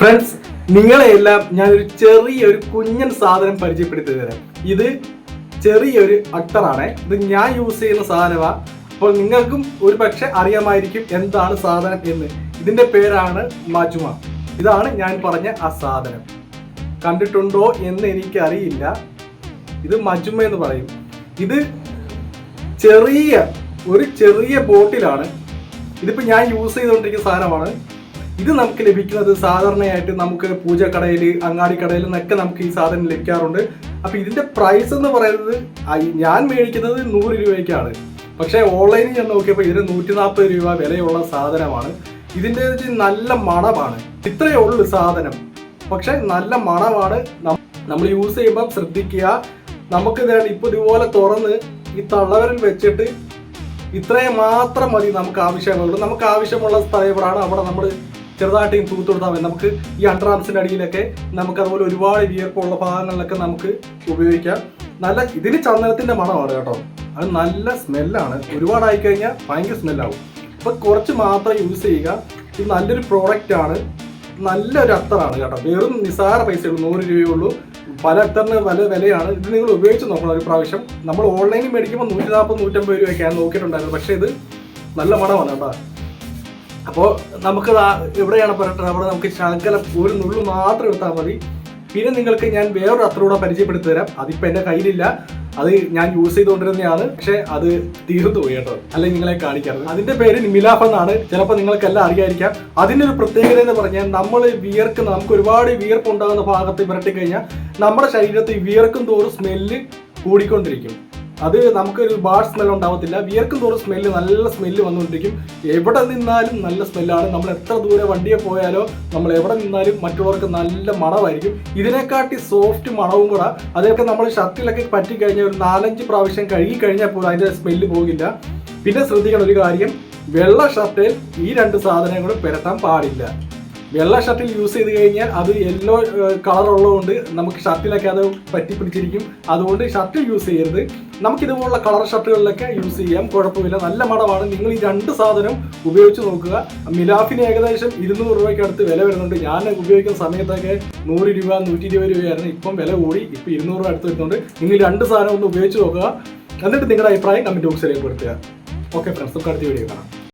Friends നിങ്ങളെയെല്ലാം ഞാനൊരു ചെറിയൊരു കുഞ്ഞൻ സാധനം പരിചയപ്പെടുത്തി തരാം ഇത് ചെറിയൊരു അട്ടറാണ്. ഇത് ഞാൻ യൂസ് ചെയ്യുന്ന സാധനമാണ് അപ്പോൾ നിങ്ങൾക്കും ഒരു പക്ഷെ അറിയാമായിരിക്കും എന്താണ് സാധനം എന്ന്. ഇതിന്റെ പേരാണ് മജുമ. ഇതാണ് ഞാൻ പറഞ്ഞ ആ സാധനം. കണ്ടിട്ടുണ്ടോ എന്ന് എനിക്കറിയില്ല. ഇത് മജുമ എന്ന് പറയും. ഇത് ചെറിയ ഒരു ചെറിയ ബോട്ടിലാണ്. ഇതിപ്പോൾ ഞാൻ യൂസ് ചെയ്തുകൊണ്ടിരിക്കുന്ന സാധനമാണ്. ഇത് നമുക്ക് ലഭിക്കുന്നത് സാധാരണയായിട്ട് നമുക്ക് പൂജക്കടയിൽ അങ്ങാടിക്കടയിൽ നിന്നൊക്കെ നമുക്ക് ഈ സാധനം ലഭിക്കാറുണ്ട്. അപ്പൊ ഇതിന്റെ പ്രൈസ് എന്ന് പറയുന്നത് ഞാൻ മേടിക്കുന്നത് നൂറ് രൂപയ്ക്കാണ്. പക്ഷേ ഓൺലൈനിൽ ഞാൻ നോക്കിയപ്പോൾ ഇതിന് നൂറ്റി നാൽപ്പത് രൂപ വിലയുള്ള സാധനമാണ്. ഇതിന്റെ നല്ല മണമാണ്. ഇത്രയേ ഉള്ളൂ സാധനം. പക്ഷേ നല്ല മണമാണ് നമ്മൾ യൂസ് ചെയ്യുമ്പോൾ ശ്രദ്ധിക്കുക. നമുക്ക് ഇപ്പോൾ ഇപ്പൊ ഇതുപോലെ തുറന്ന് ഈ തള്ളവരിൽ വെച്ചിട്ട് ഇത്രയും മാത്രം മതി നമുക്ക് ആവശ്യമുള്ളൂ. നമുക്ക് ആവശ്യമുള്ള സ്ഥലം സ്ഥലമാണ് അവിടെ നമ്മൾ ചെറുതായിട്ട് തൂത്ത് കൊടുത്താൽ മതി. നമുക്ക് ഈ അണ്ടർ ആംസിന്റെ അടിയിലൊക്കെ നമുക്ക് അതുപോലെ ഒരുപാട് വിയർപ്പുള്ള ഭാഗങ്ങളിലൊക്കെ നമുക്ക് ഉപയോഗിക്കാം. നല്ല ഇതിന് ചന്ദനത്തിന്റെ മണമാണ് കേട്ടോ. അത് നല്ല സ്മെല്ലാണ് ഒരുപാടായി കഴിഞ്ഞാൽ ഭയങ്കര സ്മെല്ലാവും അപ്പൊ കുറച്ച് മാത്രം യൂസ് ചെയ്യുക. ഇത് നല്ലൊരു പ്രോഡക്റ്റ് ആണ്. നല്ലൊരു അത്തറാണ് കേട്ടോ. വെറും നിസാര ഉള്ളൂ. നൂറ് രൂപയുള്ളൂ പല അത്തറിന് പല വിലയാണ്. ഇത് നിങ്ങൾ ഉപയോഗിച്ച് നോക്കണം ഒരു പ്രാവശ്യം. നമ്മൾ ഓൺലൈനിൽ മേടിക്കുമ്പോൾ നൂറ്റി നാൽപ്പത് നൂറ്റമ്പത് രൂപയൊക്കെയാണ് നോക്കിയിട്ടുണ്ടായിരുന്നത്. നോക്കിയിട്ടുണ്ടായിരുന്നു പക്ഷേ ഇത് നല്ല മണമാണ് കേട്ടോ. അപ്പോൾ നമുക്ക് എവിടെയാണ് പറയട്ടെ അവിടെ നമുക്ക് ശകലം ഒരു നുള്ളു മാത്രം എടുത്താൽ മതി. പിന്നെ നിങ്ങൾക്ക് ഞാൻ വേറൊരു അത്രൂടെ പരിചയപ്പെടുത്തി തരാം. അതിപ്പോൾ എന്റെ കയ്യിലില്ല. അത് ഞാൻ യൂസ് ചെയ്തുകൊണ്ടിരുന്നതാണ്. പക്ഷെ അത് തീർന്നു പോയി കേട്ടോ. അല്ലെങ്കിൽ നിങ്ങളെ കാണിക്കാറ് അതിന്റെ പേര് മിലാഫ് എന്നാണ്. ചിലപ്പോൾ നിങ്ങൾക്കെല്ലാം അറിയായിരിക്കാം. അതിന്റെ ഒരു പ്രത്യേകത എന്ന് പറഞ്ഞാൽ നമ്മൾ വിയർക്കുന്ന നമുക്ക് ഒരുപാട് വിയർപ്പ് ഉണ്ടാകുന്ന ഭാഗത്ത് പുരട്ടി കഴിഞ്ഞാൽ നമ്മുടെ ശരീരത്തിൽ വിയർക്കും തോറും സ്മെല്ല് കൂടിക്കൊണ്ടിരിക്കും. അത് നമുക്കൊരു ബാഡ് സ്മെൽ ഉണ്ടാവത്തില്ല. വിയർക്കും തോറും സ്മെല്ല് നല്ല സ്മെല്ല് വന്നുകൊണ്ടിരിക്കും. എവിടെ നിന്നാലും നല്ല സ്മെല്ലാണ് നമ്മൾ എത്ര ദൂരെ വണ്ടിയെ പോയാലോ നമ്മൾ എവിടെ നിന്നാലും മറ്റുള്ളവർക്ക് നല്ല മണമായിരിക്കും. ഇതിനെക്കാട്ടി സോഫ്റ്റ് മണവും കൂടെ. അതൊക്കെ നമ്മൾ ഷർട്ടിലൊക്കെ പറ്റിക്കഴിഞ്ഞാൽ ഒരു നാലഞ്ച് പ്രാവശ്യം കഴുകി കഴിഞ്ഞാൽ പോലും അതിന്റെ സ്മെല്ല് പോകില്ല. പിന്നെ ശ്രദ്ധിക്കണം ഒരു കാര്യം വെള്ള ഷർട്ടിൽ ഈ രണ്ട് സാധനങ്ങളും പെരത്താൻ പാടില്ല. വെള്ള ഷർട്ടിൽ യൂസ് ചെയ്ത് കഴിഞ്ഞാൽ അത് യെല്ലോ കളർ ഉള്ളതുകൊണ്ട് നമുക്ക് ഷർട്ടിലൊക്കെ അത് പറ്റി പിടിച്ചിരിക്കും. അതുകൊണ്ട് ഷർട്ടിൽ യൂസ് ചെയ്യരുത്. നമുക്ക് ഇതുപോലുള്ള കളർ ഷർട്ടുകളിലൊക്കെ യൂസ് ചെയ്യാം. കുഴപ്പമില്ല. നല്ല മടമാണ് നിങ്ങൾ ഈ രണ്ട് സാധനം ഉപയോഗിച്ച് നോക്കുക. മിലാഫിന് ഏകദേശം ഇരുന്നൂറ് രൂപയ്ക്ക് അടുത്ത് വില വരുന്നുണ്ട്. ഞാൻ ഉപയോഗിക്കുന്ന സമയത്തൊക്കെ നൂറ് രൂപ നൂറ്റി ഇരുപത് രൂപയായിരുന്നു. ഇപ്പം വില കൂടി. ഇപ്പം ഇരുന്നൂറ് രൂപ അടുത്ത് വരുന്നുണ്ട്. നിങ്ങൾ രണ്ട് സാധനം ഒന്ന് ഉപയോഗിച്ച് നോക്കുക. എന്നിട്ട് നിങ്ങളുടെ അഭിപ്രായം കമന്റ് ബോക്സിൽ രേഖപ്പെടുത്തുക. ഓക്കെ ഫ്രണ്ട്സ് നമുക്ക് അടുത്ത വീഡിയോ കാണാം.